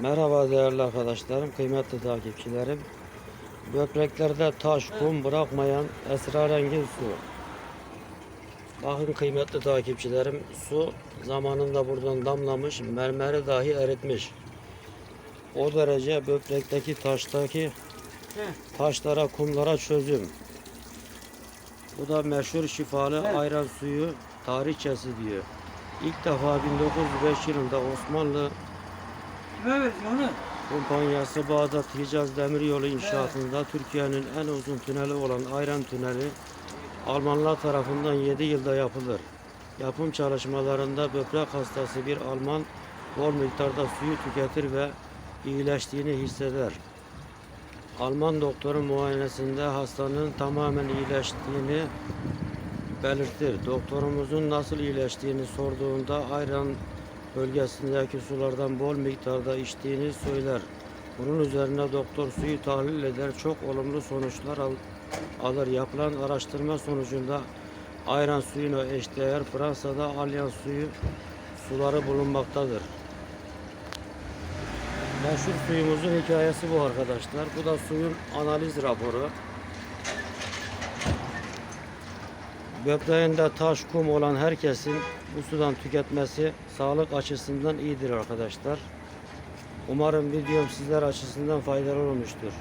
Merhaba değerli arkadaşlarım, kıymetli takipçilerim. Böbreklerde taş, kum bırakmayan esrarengiz su. Bakın kıymetli takipçilerim, su zamanında buradan damlamış, mermeri dahi eritmiş. O derece böbrekteki taştaki taşlara, kumlara çözüm. Bu da meşhur şifalı ayran suyu tarihçesi diyor. İlk defa 1905 yılında Osmanlı Versin onu? Kumpanyası Bağdat Hicaz Demiryolu inşaatında Türkiye'nin en uzun tüneli olan Ayran Tüneli Almanlar tarafından 7 yılda yapılır. Yapım çalışmalarında böbrek hastası bir Alman bol miktarda suyu tüketir ve iyileştiğini hisseder. Alman doktorun muayenesinde hastanın tamamen iyileştiğini belirtir. Doktorumuzun nasıl iyileştiğini sorduğunda ayran bölgesindeki sulardan bol miktarda içtiğini söyler. Bunun üzerine doktor suyu tahlil eder, çok olumlu sonuçlar al- alır. Yapılan araştırma sonucunda ayran suyuna eşdeğer Fransa'da alyan suyu suları bulunmaktadır. Meşhur suyumuzun hikayesi bu arkadaşlar. Bu da suyun analiz raporu. Böbreğinde taş, kum olan herkesin bu sudan tüketmesi sağlık açısından iyidir arkadaşlar. Umarım videom sizler açısından faydalı olmuştur.